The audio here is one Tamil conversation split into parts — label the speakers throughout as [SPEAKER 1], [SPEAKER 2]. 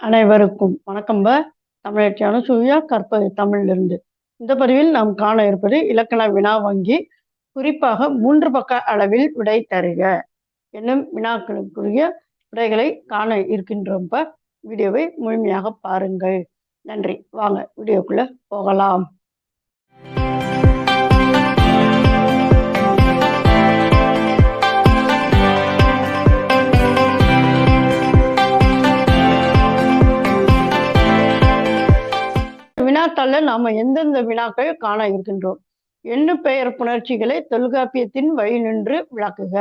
[SPEAKER 1] அனைவருக்கும் வணக்கம்ப தமிழச்சியான சூர்யா கற்பது தமிழிலிருந்து. இந்த பதிவில் நாம் காண இருப்பது இலக்கண வினா வங்கி குறிப்பாக மூன்று பக்க அளவில் விடை தருக. என்னும் வினாக்களுக்குரிய விடைகளை காண இருக்கின்றப்ப வீடியோவை முழுமையாக பாருங்கள். நன்றி. வாங்க வீடியோக்குள்ள போகலாம். பாட்டால நாம எந்தெந்த வினாக்கள் காண இருக்கின்றோம்? எண்ணு பெயர் புணர்ச்சிகளை தொல்காப்பியத்தின் வழி நின்று விளக்குக.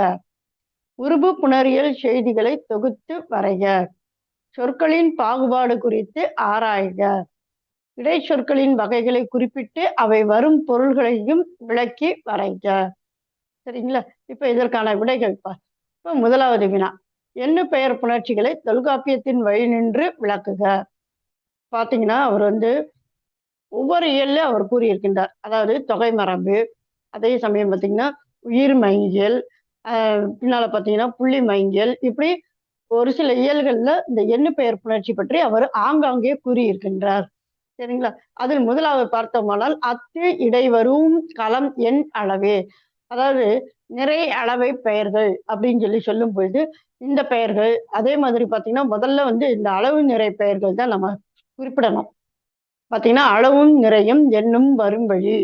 [SPEAKER 1] உருபு புணரியல் செய்திகளை தொகுத்து வரைக. சொற்களின் பாகுபாடு குறித்து ஆராய்க. இடைச்சொற்களின் வகைகளை குறிப்பிட்டு அவை வரும் பொருள்களையும் விளக்கி வரைக. சரிங்களா? இப்ப இதற்கான விடைகள் இப்ப முதலாவது வினா. எண்ணு பெயர் புணர்ச்சிகளை தொல்காப்பியத்தின் வழி நின்று விளக்குக. பாத்தீங்கன்னா அவர் வந்து ஒவ்வொரு இயல்ல அவர் கூறியிருக்கின்றார். அதாவது தொகை மரபு அதே சமயம் பார்த்தீங்கன்னா உயிர் மைங்கியல் பின்னால பார்த்தீங்கன்னா புள்ளி மைங்கியல் இப்படி ஒரு சில இயல்களில் இந்த எண்ணு பெயர் புணர்ச்சி பற்றி அவர் ஆங்காங்கே கூறியிருக்கின்றார். சரிங்களா? அதில் முதலாவது பார்த்தோமானால் அத்து இடைவரும் களம் எண் அளவே. அதாவது நிறை அளவை பெயர்கள் அப்படின்னு சொல்லி சொல்லும் பொழுது இந்த பெயர்கள் அதே மாதிரி பார்த்தீங்கன்னா முதல்ல வந்து இந்த அளவு நிறை பெயர்கள் தான் நம்ம குறிப்பிடணும். பார்த்தீங்கன்னா அளவும் நிறையும் எண்ணும் வரும் வழி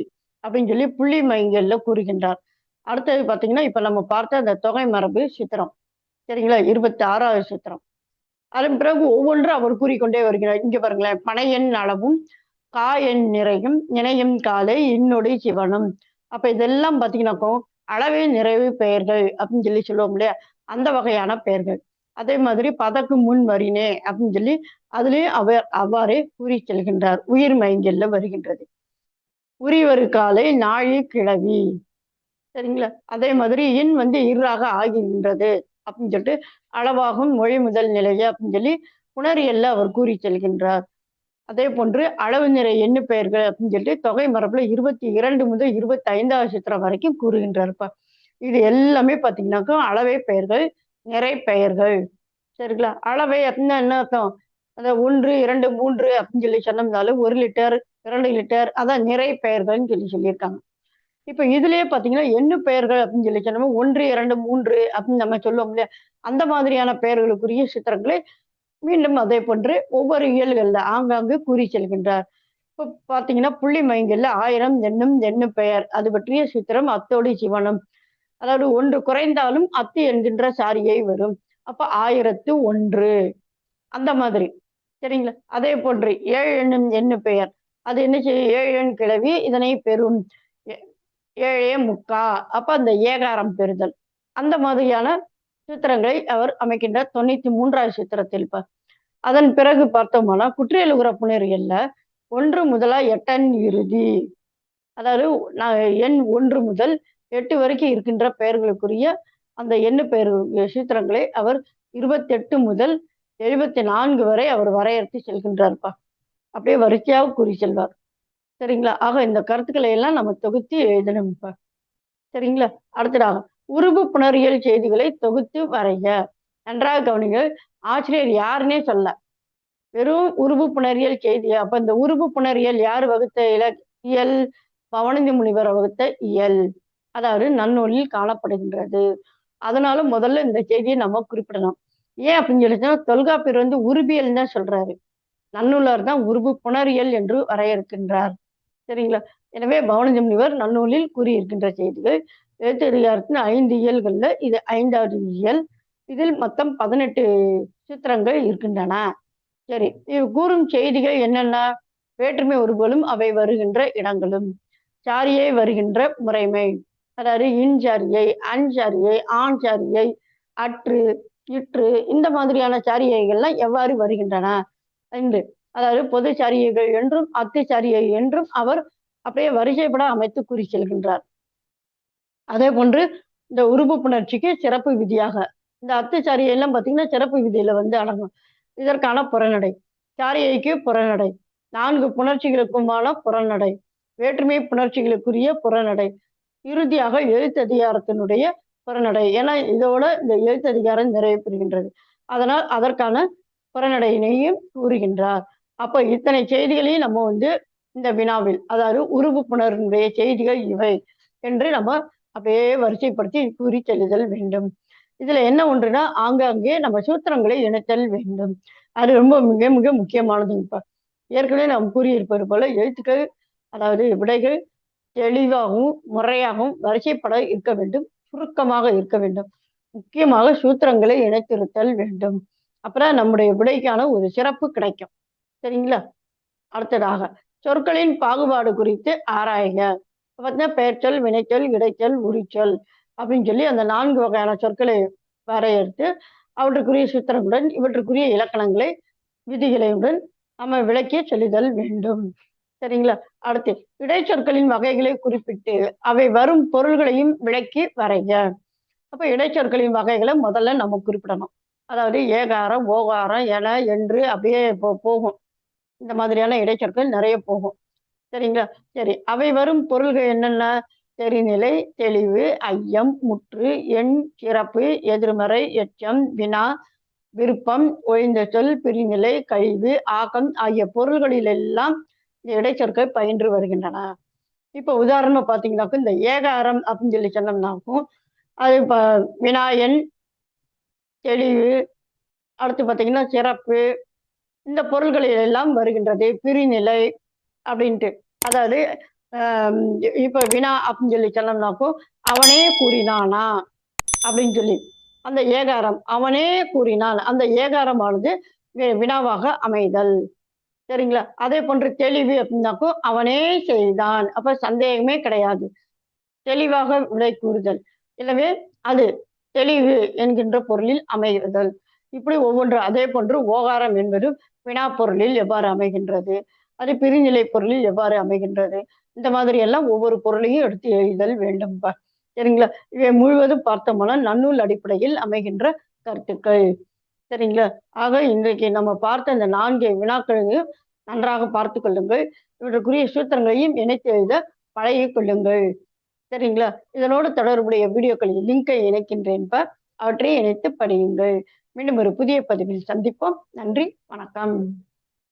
[SPEAKER 1] அப்படின்னு சொல்லி புள்ளி மைங்கல்ல கூறுகின்றார். அடுத்தது பார்த்தீங்கன்னா இப்போ நம்ம பார்த்த அந்த தொகை மரபு சித்திரம். சரிங்களா? இருபத்தி ஆறாவது சித்திரம். அதன் பிறகு ஒவ்வொன்றும் அவர் கூறிக்கொண்டே வருகிறார். இங்க பாருங்களேன். பனை எண் அளவும் கா எண் நிறையும் இணையும் காலை இன்னொடி சிவனும் அப்ப இதெல்லாம் பார்த்தீங்கன்னாக்கோ அளவே நிறைவு பெயர்கள் அப்படின்னு சொல்லி சொல்லுவோம் இல்லையா? அந்த வகையான பெயர்கள். அதே மாதிரி பதக்கு முன் வரினே அப்படின்னு சொல்லி அதிலே அவர் அவ்வாறே கூறி செல்கின்றார். உயிர் மயங்கல்ல வருகின்றது. உரிவரு காலை நாழி கிழவி சரிங்களா? அதே மாதிரி இன் வந்து இராக ஆகின்றது அப்படின்னு சொல்லிட்டு அளவாகும் மொழி முதல் நிலையை அப்படின்னு சொல்லி புணரியல்ல அவர் கூறி செல்கின்றார். அதே போன்று அளவு நிறை எண்ணு பெயர்கள் அப்படின்னு சொல்லிட்டு தொகை மரபுல இருபத்தி இரண்டு முதல் இருபத்தி ஐந்தாவது சித்திரம் வரைக்கும் கூறுகின்றார்ப்பா. இது எல்லாமே பார்த்தீங்கன்னாக்கா அளவை பெயர்கள் நிறை பெயர்கள். சரிங்களா? அளவை அப்படின்னா என்ன அர்த்தம்? அந்த ஒன்று இரண்டு மூன்று அப்படின்னு சொல்லி சொன்னோம்னாலும் ஒரு லிட்டர் இரண்டு லிட்டர் அதான் நிறை பெயர்கள்னு சொல்லி சொல்லியிருக்காங்க. இப்போ இதுலயே பார்த்தீங்கன்னா எண்ணு பெயர்கள் அப்படின்னு சொல்லி சொன்னோம் ஒன்று இரண்டு மூன்று அப்படின்னு நம்ம சொல்லுவோம் இல்லையா? அந்த மாதிரியான பெயர்களுக்குரிய சித்திரங்களை மீண்டும் அதே போன்று ஒவ்வொரு இயல்களில் ஆங்காங்கு கூறி செல்கின்றார். இப்போ பார்த்தீங்கன்னா புள்ளி மைங்கல்ல ஆயிரம் எண்ணும் எண்ணு பெயர். அது பற்றிய சித்திரம் அத்தோடு சிவனம் அதாவது ஒன்று குறைந்தாலும் அத்து என்கின்ற சாரியை வரும். அப்ப ஆயிரத்து ஒன்று. அந்த மாதிரி. சரிங்களா? அதே போன்று ஏழு எண்ணும் பெயர். அது என்ன செய்யும்? ஏழு எண் கிளவி இதனை பெறும். ஏழே முக்கா. அப்ப அந்த ஏகாரம் பெறுதல். அந்த மாதிரியான சித்திரங்களை அவர் அமைக்கின்றார். தொண்ணூத்தி மூன்றாவது சித்திரத்தில் அதன் பிறகு பார்த்தோம்னா குற்றியல் உறப்புணர்கள்ல ஒன்று முதலா எட்டன் இறுதி. அதாவது எண் ஒன்று முதல் எட்டு வரைக்கும் இருக்கின்ற பெயர்களுக்குரிய அந்த எண்ணு பெயர் சீத்திரங்களை அவர் இருபத்தெட்டு முதல் எழுபத்தி நான்கு வரை அவர் வரையறுத்து செல்கின்றார்ப்பா. அப்படியே வரிசையாக கூறி செல்வார். சரிங்களா? ஆக இந்த கருத்துக்களை எல்லாம் நம்ம தொகுத்து எழுதணும்ப்பா சரிங்களா? அடுத்ததாக உருபு புணரியல் செய்திகளை தொகுத்து வரைய நன்றாக கவனிங்கள் ஆசிரியர் யாருன்னே சொல்ல. வெறும் உருவு புணரியல் செய்தி. அப்ப இந்த உருவு புணரியல் யார் வகுத்த? இல இயல் பவனந்தி முனிவர் வகுத்த இயல். அதாவது நன்னூலில் காணப்படுகின்றது. அதனால முதல்ல இந்த செய்தியை நம்ம குறிப்பிடணும். ஏன் அப்படின்னு சொல்லிச்சுன்னா தொல்காப்பியர் வந்து உருபியல் தான் சொல்றாரு. நன்னூலர் தான் உருபு புணரியல் என்று வரையறுக்கின்றார். சரிங்களா? எனவே பவனந்தி முனிவர் நன்னூலில் கூறியிருக்கின்ற செய்திகள் எழுத்தறிகாரத்தின் ஐந்து இயல்கள்ல இது ஐந்தாவது இயல். இதில் மொத்தம் பதினெட்டு சித்திரங்கள் இருக்கின்றன. சரி இது கூறும் செய்திகள் என்னென்ன வேற்றுமை உருவலும் அவை வருகின்ற இடங்களும். சாரியை வருகின்ற முறைமை. அதாவது இன்சாரியை அன்சாரியை ஆண் சாரியை அற்று இற்று இந்த மாதிரியான சாரியைகள்லாம் எவ்வாறு வருகின்றன என்று. அதாவது பொது சாரியைகள் என்றும் அத்து சாரியை என்றும் அவர் அப்படியே வரிசைப்பட அமைத்து கூறி செல்கின்றார். அதே போன்று இந்த உருப்பு புணர்ச்சிக்கு சிறப்பு விதியாக இந்த அத்து சாரியெல்லாம் பார்த்தீங்கன்னா சிறப்பு விதியில வந்து அடங்கும். இதற்கான புறநடை சாரியைக்கு புறநடை நான்கு புணர்ச்சிகளுக்குமான புறநடை வேற்றுமை புணர்ச்சிகளுக்குரிய புறநடை இறுதியாக எழுத்ததிகாரத்தினுடைய புறநடை. ஏன்னா இதோட இந்த எழுத்ததிகாரம் நிறைவு பெறுகின்றது அதனால் அதற்கான புறநடையினையும் கூறுகின்றார். அப்ப இத்தனை செய்திகளையும் நம்ம வந்து இந்த வினாவில் அதாவது உருவு செய்திகள் இவை என்று நம்ம அப்படியே வரிசைப்படுத்தி கூறி செல்லுதல் வேண்டும். இதுல என்ன ஒன்றுனா ஆங்காங்கே நம்ம சூத்திரங்களை இணைத்தல் வேண்டும். அது ரொம்ப மிக மிக முக்கியமானது. இப்ப ஏற்கனவே நாம் கூறியிருப்பது போல எழுத்துக்கள் அதாவது விடைகள் தெளிவாகவும் முறையாகவும் வரிசைப்பட இருக்க வேண்டும். சுருக்கமாக இருக்க வேண்டும். முக்கியமாக சூத்திரங்களை இணைத்திருத்தல் வேண்டும். அப்புறம் நம்முடைய விடைக்கான ஒரு சிறப்பு கிடைக்கும். சரிங்களா? அடுத்ததாக சொற்களின் பாகுபாடு குறித்து ஆராயுங்க பார்த்தீங்கன்னா பெயர்ச்சொல் வினைச்சொல் இடைச்சொல் உரிச்சொல் அப்படின்னு சொல்லி அந்த நான்கு வகையான சொற்களை வரையறுத்து அவற்றுக்குரிய சூத்திரங்களுடன் இவற்றுக்குரிய இலக்கணங்களை விதிகளையுடன் நம்ம விளக்கிய சொல்லிதல் வேண்டும். சரிங்களா? அடுத்து இடைச்சொற்களின் வகைகளை குறிப்பிட்டு அவை வரும் பொருள்களையும் விளக்கி வரைக. அப்ப இடைச்சொற்களின் வகைகளை முதல்ல நம்ம குறிப்பிடணும். அதாவது ஏகாரம் ஓகாரம் என என்று அப்படியே போ போகும். இந்த மாதிரியான இடைச்சொற்கள் நிறைய போகும். சரிங்களா? சரி அவை வரும் பொருள்கள் என்னென்ன? தெரிநிலை தெளிவு ஐயம் முற்று எண் சிறப்பு எதிர்மறை எச்சம் வினா விருப்பம் ஒழிந்த சொல் பிரிநிலை கழிவு ஆக்கம் ஆகிய பொருள்களிலெல்லாம் எல்லாம் இடைச்சொற்கள் பயின்று வருகின்றன. இப்போ உதாரணமா பார்த்தீங்கன்னாக்கும் இந்த ஏகாரம் அப்படின்னு சொல்லி சொன்னோம்னாக்கும் அது இப்போ வினாயன் தெளிவு அடுத்து பார்த்தீங்கன்னா சிறப்பு இந்த பொருள்களில் எல்லாம் வருகின்றது பிரிநிலை அப்படின்ட்டு. அதாவது இப்போ வினா அப்படின்னு சொல்லி சொன்னோம்னாக்கும் அவனே கூறினானா அப்படின்னு சொல்லி. அந்த ஏகாரம் அவனே கூறினான். அந்த ஏகாரமானது வினாவாக அமைதல். சரிங்களா? அதே போன்று தெளிவு அப்படின்னாக்கும் அவனே செய்தான். அப்ப சந்தேகமே கிடையாது. தெளிவாக விடை கூறுதல். எனவே அது தெளிவு என்கின்ற பொருளில் அமைகிறதல். இப்படி ஒவ்வொன்று அதே போன்று ஓகாரம் என்பது வினா பொருளில் எவ்வாறு அமைகின்றது? அது பிரிநிலை பொருளில் எவ்வாறு அமைகின்றது? இந்த மாதிரி எல்லாம் ஒவ்வொரு பொருளையும் எடுத்து எழுதல் வேண்டும் சரிங்களா? இவை முழுவதும் பார்த்தோம்னா நன்னூல் அடிப்படையில் அமைகின்ற கருத்துக்கள். சரிங்களா? ஆக இன்றைக்கு நம்ம பார்த்த இந்த நான்கு வினாக்களையும் நன்றாக பார்த்து கொள்ளுங்கள். இவற்றுக்குரிய சூத்திரங்களையும் இணைத்து எழுத பழகி கொள்ளுங்கள். சரிங்களா? இதனோடு தொடர்புடைய வீடியோக்களின் லிங்கை இணைக்கின்றேன் அவற்றை இணைத்து படியுங்கள். மீண்டும் ஒரு புதிய பதிவில் சந்திப்போம். நன்றி. வணக்கம்.